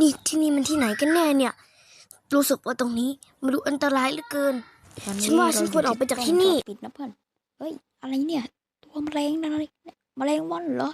นี่ที่นี่มันที่ไหนกันแน่เนี่ย รู้สึกว่าตรงนี้มันดูอันตรายเหลือเกินตอนฉันว่าฉันควรออกไปจากที่นี่เรอยู่ที่กล้องวงจรปิดนะเพื่อน เฮ้ย อะไรเนี่ย ตัวแมลงอะไรเนี่ยแมลงวันเหรอ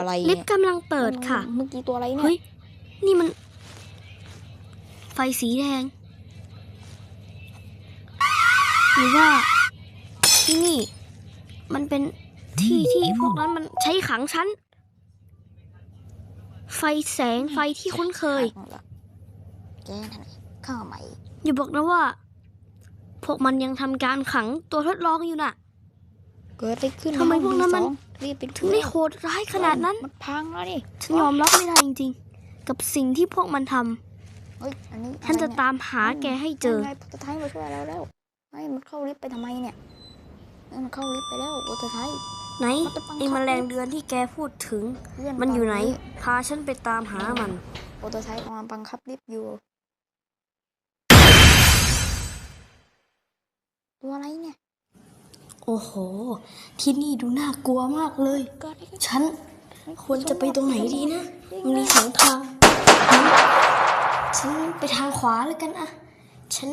อะไรลิเนี่ฟยต์กำลังเปิดค่ะ เมื่อกี้ตัวอะไรเนี่ยเฮ้ยนี่มัน ไฟสีแดง หรือว่าที่นี่ มันเป็นที่ที่พวกนั้นมันใช้ขังฉัน ไฟแสงไฟที่คุ้นเคยขาดหมดละแกนั่นไงข้าวใหม่อย่าบอกนะว่า พวกมันยังทำการขังตัวทดลองอยู่น่ะ เกิดอะไรขึ้นทำไมให้องพวกนั้นมันสอง รีบไปถึงได้โหดร้ายขนาดนั้น มันพังแล้วนี่ฉันยอมรับไม่ได้จริงๆ กับสิ่งที่พวกมันทำเฮ้ยอันนี้ฉันจะอไรเยตามหาแกให้เจอนั่นไงโปรโตไทป์มาช่วยเราแล้วเฮ้ยมันเข้าลิฟต์ไปทำไมเนี่ยเฮ้ยมันเข้าลิฟต์ไปแล้วโปรโตไทป์ไหนมันจะบังคับไอ้แมลงเดือนที่แกพูดถึงเพื่อนมันอยู่ไหนตพาฉันไปตามหามันโปรโตไทป์กำลังบังคับลิฟต์อยู่ตัวอะไรเนี่ยโอ้โห ที่นี่ดูน่ากลัวมากเลยเกิดอะไรขึ้นฉันควรจะไปตรงไหนดีนะ มันมีสองทาง ฉันไปทางขวาแล้วกันอะ ฉัน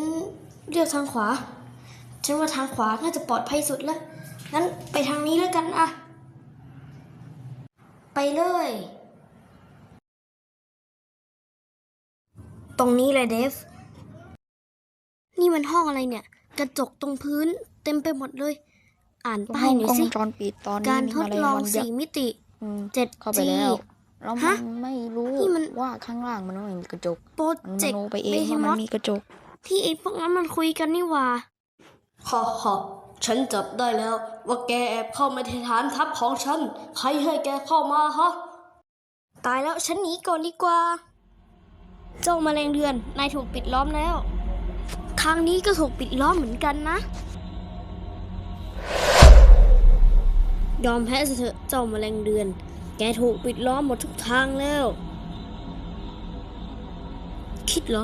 เลือกทางขวา ฉันว่าทางขวาน่าจะปลอดภัยสุดแล้วงั้นไปทางนี้แล้วกันอะ ไปเลย ตรงนี้เลยเดฟ นี่มันห้องอะไรเนี่ย กระจกตรงพื้นเต็มไปหมดเลย อ่านป้ายหน่อยสิกล้องวงจรปิดตอนนี้การมีทดแมลลองวันยักสี่ษ์มิติอืมเจ็ดเข้าไปจี แล้วแล้วฮะมันไม่รู้นี่มัน ว่าข้างล่างมันไม่มีกระจกโปรมันเจมกโนต์ไปเองเบว่าฮิมัมอนสมีกระจก ที่ไอ้พวกนั้นมันคุยกันนี่หว่า ฮ่าฮ่าฉันจับได้แล้ว ว่าแกแอบเข้ามาในฐานทัพของฉัน ใครให้แกเข้ามาฮะ ตายแล้วฉันหนีก่อนดีกว่า เจ้าแมลงเดือนนายถูกปิดล้อมแล้วทางนี้ก็ถูกปิดล้อมเหมือนกันนะ ยอมแพ้เถอะเจ้าแมลงเดือน แกถูกปิดล้อมหมดทุกทางแล้ว คิดเหรอ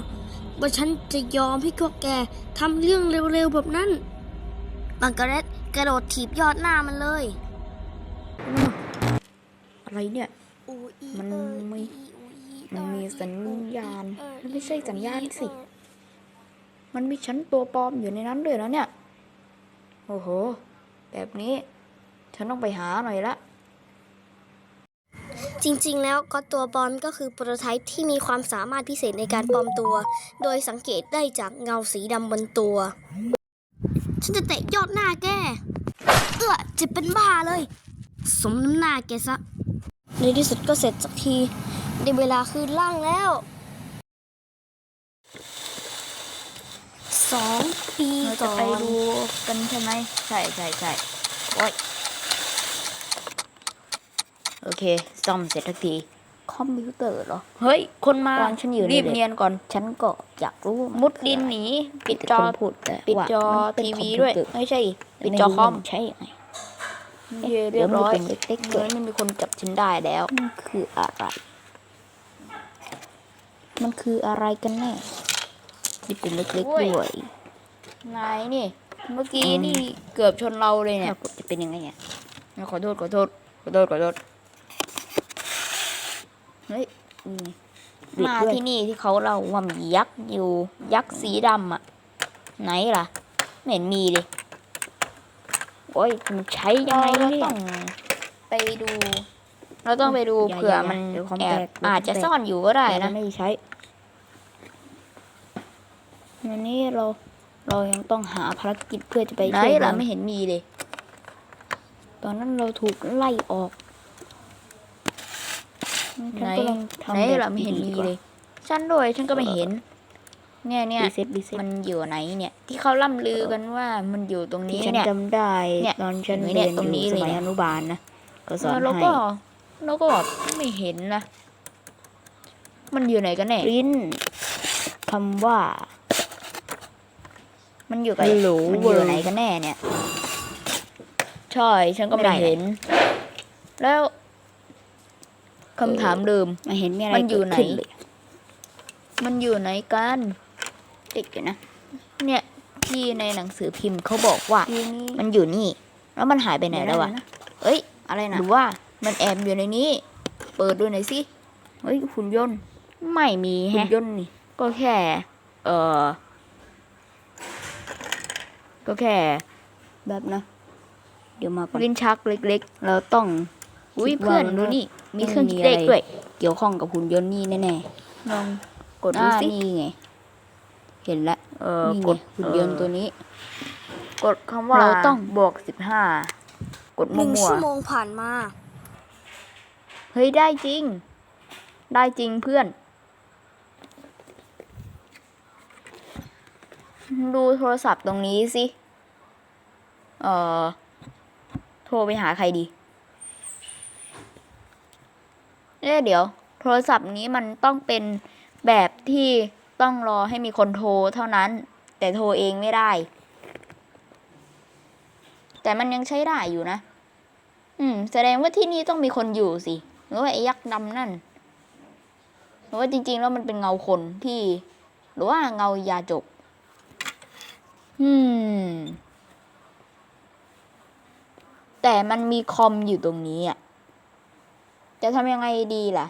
ว่าฉันจะยอมให้พวกแกทำเรื่องเร็วๆแบบนั้นบังกะเรตกระโดดถีบยอดหน้ามันเลย อะไรเนี่ย มันไม่มันมีสัญญาณ มันไม่ใช่สัญญาณสิ มันมีชั้นตัวปลอมอยู่ในนั้นด้วยนะเนี่ย โอ้โห แบบนี้ ฉันต้องไปหาหน่อยละ จริงๆ แล้วก็ตัวปลอมก็คือโปรโตไทป์ที่มีความสามารถพิเศษในการปลอมตัว โดยสังเกตได้จากเงาสีดำบนตัว ฉันจะเตะยอดหน้าแก เอื้อเจ็บเป็นบ้าเลย สมน้ำหน้าแกซะ ในที่สุดก็เสร็จสักที ได้เวลาคืนร่างแล้วสองปีเราจะก่อไปนดูกันใช่ไหมใช่ใช่ใช่โอ้ย โอเคซ่อมเสร็จทักที คอมพิวเตอร์เหรอ เฮ้ย คนมาตอนฉันอยู่ในรีบเด็กเนียนก่อน ฉันก็อยากรู้ว่ามุดดินหนี ปิดจอคนพูดแต่ปิดว่าจอมันเป็นทีคอวีมพิด้วยเตอร์ไม่ใช่ ปิดไม่จอรู้คอมนใช่ยังไงโอเคเรียบร้อยเดี๋ยวมันเป็นเล็กๆเงินไม่มีคนจับฉันได้แล้วมันคืออะไร มันคืออะไรกันแน่นี่เป็นเล็กโอ้ๆยด้วยนายนี่ เมื่อกี้อืมนี่เกือบชนเราเลยเนี่ยถ้ากดจะเป็นยังไงอะขอโทษขอโทษขอโทษขอโทษ เฮ้ยนี่มาด้วยที่นี่ที่เขาเล่าว่ามียักษ์อยู่ยักษ์สีดำอะไหนล่ะไม่เห็นมีเลยโอ้ยมันใช้ยังไงเราเนี่ยต้องไปดู เราต้องไปดูอย่าเผื่ออย่ามันเดี๋ยวความแอแตบกเดี๋ยวอาจจะความแตกซ่อนอยู่ก็ได้แต่นะไม่ใช้อันนี้เราเรายังต้องหาภารกิจเพื่อจะไปไหนช่วยล่ะมันไม่เห็นมีเลย ตอนนั้นเราถูกไล่ออก ฉันก็ลองไหนทำแบบล่ะไม่เห็นมีดีๆเลยฉันด้วยฉันก็ไม่เห็น เนี่ยเนี่ยรีเซ็ตรีเซ็ตมันอยู่ไหนเนี่ย ที่เขาล่ำลือกันว่ามันอยู่ตรงที่นี้ฉันเนี่ยจำได้เนี่ยตอนฉันเนี่เรียยนตรงนี้อยู่เลยสมัยเนี่ยอนุบาลนะก็สอนเราให้ก็เราก็ไม่เห็นนะมันอยู่ไหนกันแน่ปริ้นคำว่า มันอยู่กับฮัลโหลมันอยู่ไหนกันแน่เนี่ยใช่ฉันก็ไม่ไม่ได้เห็น แล้ว คำถามเดิมไม่เห็นมีอะไรมันอยู่ไหนเกิดขึ้เลยมันอยู่ไหนกันเด็กอยู่นะ เนี่ยที่ในหนังสือพิมพ์เขาบอกว่าทีนี้มันอยู่นี่ แล้วมันหายไปไหนแล้ววะเดี๋ยนะเอ้ย อะไรหนะรือว่ามันแอบอยู่ในนี้ เปิดดูหน่อยสิเฮ้ยหุ่นยนต์ ไม่มีหุ่นแฮะยนต์นี่ ก็แค่ เออก็แค่ แบบนะ เดี๋ยวมาก่อนลิ้นชักเล็กเราต้องๆอุ้ยคิดเพื่อนว่าดูนี่ มีต้องเครื่องมีคิดเลขอะไรด้วย เกี่ยวข้องกับหุ่นยนต์นี่แน่ลองกๆดดูอ่าสินี่ไง เห็นละเออนี่กไงดหุ่นยนต์ตัวนี้ กดคำว่าเราต้องบวกสิบห้ากดหนึ่งมั่วชั่วโมงผ่านมาๆเฮ้ยได้จริง ได้จริงเพื่อน ดูโทรศัพท์ตรงนี้สิ เอ่อ โทรไปหาใครดี เอ๊ะเดี๋ยว โทรศัพท์นี้มันต้องเป็นแบบที่ต้องรอให้มีคนโทรเท่านั้น แต่โทรเองไม่ได้ แต่มันยังใช้ได้อยู่นะ อืม แสดงว่าที่นี่ต้องมีคนอยู่สิหรือว่าไอ้ยักษ์ดำนั่นหรือว่าจริง ๆ แล้วมันเป็นเงาคนที่ หรือว่าเงายาจก อืม แต่มันมีคอมอยู่ตรงนี้อะ จะทำยังไงดีล่ะ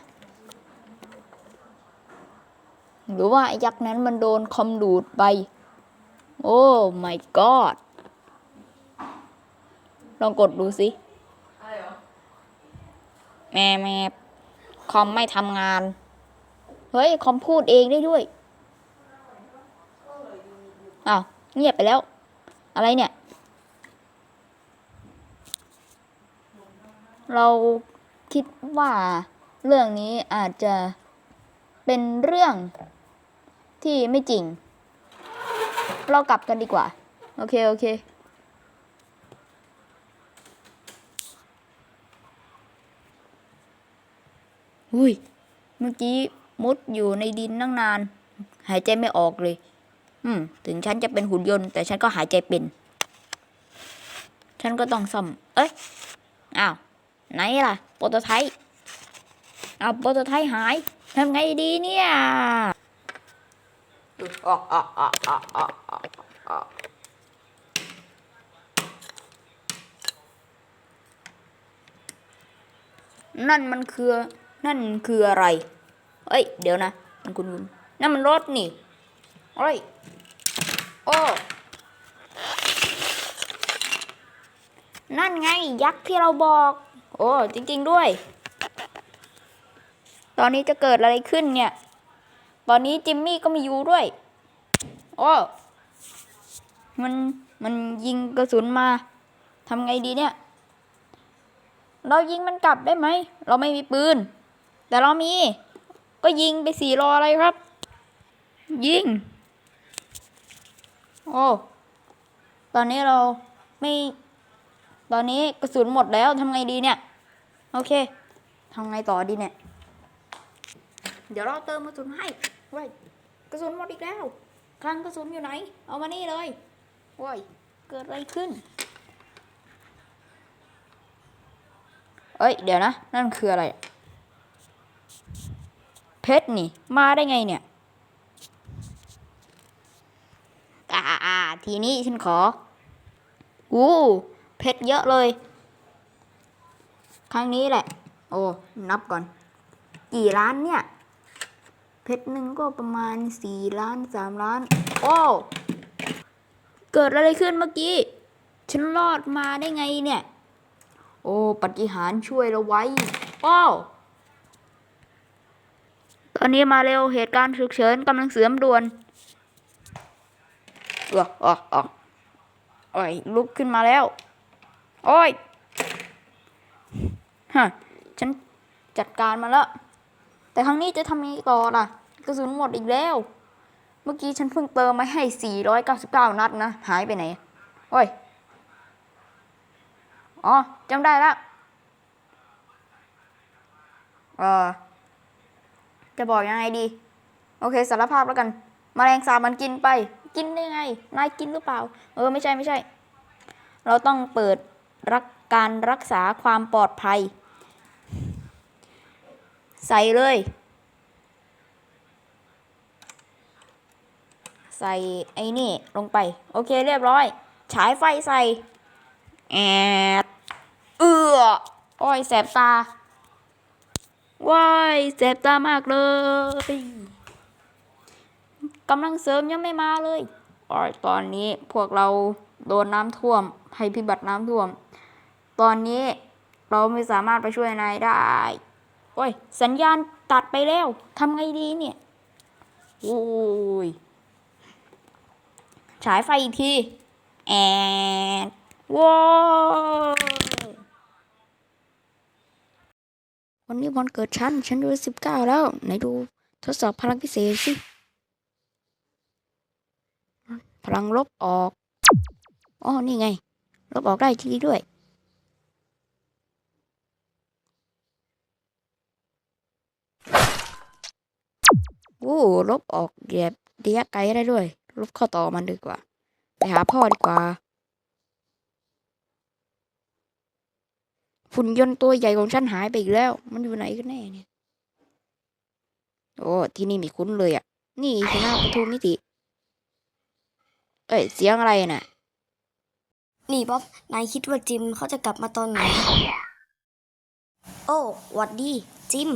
หรือว่าไอ้ยักษ์นั้นมันโดนคอมดูดไป โอ้ my god ลองกดดูสิแม่แม่คอมไม่ทำงาน เฮ้ย คอมพูดเองได้ด้วยอ้าวเงียบไปแล้ว อะไรเนี่ย เรา คิดว่าเรื่องนี้อาจจะเป็นเรื่องที่ไม่จริง เรากลับกันดีกว่า โอเค โอเค อุ้ย เมื่อกี้มุดอยู่ในดินตั้งนาน หายใจไม่ออกเลย อืม ถึงฉันจะเป็นหุ่นยนต์ แต่ฉันก็หายใจเป็น ฉันก็ต้องซ่อม เอ้ย อ้าว ไหนล่ะโปรโตไทป์อ้าโปรโตไทป์หายทำไงดีเนี่ยนั่นมันคือ นั่นคืออะไร เอ้ย เดี๋ยวนะ มันคุณคุณนั่นมันรถนี่เอ้ย โอ้ นั่นไง ยักษ์ที่เราบอก โอ้จริง ๆ ด้วย ตอนนี้จะเกิดอะไรขึ้นเนี่ย ตอนนี้จิมมี่ก็ไมีอยู่ด้วย โอ้ มันมันยิงกระสุนมาทำไงดีเนี่ย เรายิงมันกลับได้ไหม เราไม่มีปืน แต่เรามี ก็ยิงไปสี่รออะไรครับ ยิง โอ้ ตอนนี้เราไม่ ตอนนี้กระสุนหมดแล้วทำไงดีเนี่ย โอเคทำไงต่อดีเนี่ย เดี๋ยวเราเติมกระสุนให้เว้ยกระสุนหมดอีกแล้วคลังกระสุนอยู่ไหน เอามานี่เลยโว้ยเกิดอะไรขึ้น เอ้ย เดี๋ยวนะ นั่นคืออะไร เพชรนี่ มาได้ไงเนี่ยอ่าอ่าทีนี้ฉันขอ อู้ เพชรเยอะเลย ครั้งนี้แหละ โอ้ นับก่อน กี่ล้านเนี่ย เพชรหนึ่งก็ประมาณสี่ล้านสามล้าน โอ้ เกิดอะไรขึ้นเมื่อกี้ ฉันรอดมาได้ไงเนี่ย โอ้ปฏิหารช่วยเราไว้ โอ้ตอนนี้มาเร็วเหตุการณ์ฉุกเฉินกำลังเสื่อมด่วนเออเออเออโอ้ยลุกขึ้นมาแล้ว โอ้ยฮะฉันจัดการมาแล้ว แต่ครั้งนี้จะทำยังไงต่อล่ะ กระสุนหมดอีกแล้ว เมื่อกี้ฉันเพิ่งเติมมาให้ 499 นัดนะ หายไปไหน โอ้ย อ๋อจำได้แล้วเออจะบอกยังไงดี โอเคสารภาพแล้วกันแมลงสาบมันกินไป กินได้ไง นายกินหรือเปล่า เออ ไม่ใช่ไม่ใช่ เราต้องเปิด รักการรักษาความปลอดภัย ใส่เลย ใส่ไอ้นี่ลงไป โอเคเรียบร้อย ฉายไฟใส่ แอดเอืออ้ยแสบตาว้ายแสบตามากเลยกำลังเสริมยังไม่มาเลย โอ้ยตอนนี้พวกเรา โดนน้ำท่วมภัยพิบัติน้ำท่วม ตอนนี้เราไม่สามารถไปช่วยนายได้ โอ้ย สัญญาณตัดไปแล้วทำไงดีเนี่ยโอ้ย ฉายไฟอีกที แอนว้าววันนี้วันเกิดฉัน ฉันดูสิบเก้าแล้ว ไหนดูทดสอบพลังพิเศษสิ พลังลบออก อ๋อ นี่ไงลบออกได้ทีด้วย โอ้ลบออกแยบระยไกลได้ด้วย ลบข้อต่อมันดีกว่า ไปหาพ่อดีกว่าฝุ่นยนต์ตัวใหญ่ของฉันหายไปอีกแล้ว มันอยู่ไหนกันแน่เนี่ย โอ้ ที่นี่มีคุ้นเลยอะ นี่คือหน้าประตูมิติ เอ้ย เสียงอะไรน่ะ นี่บ๊อบนายคิดว่าจิมเขาจะกลับมาตอนไหน โอ้หวัดดี จิม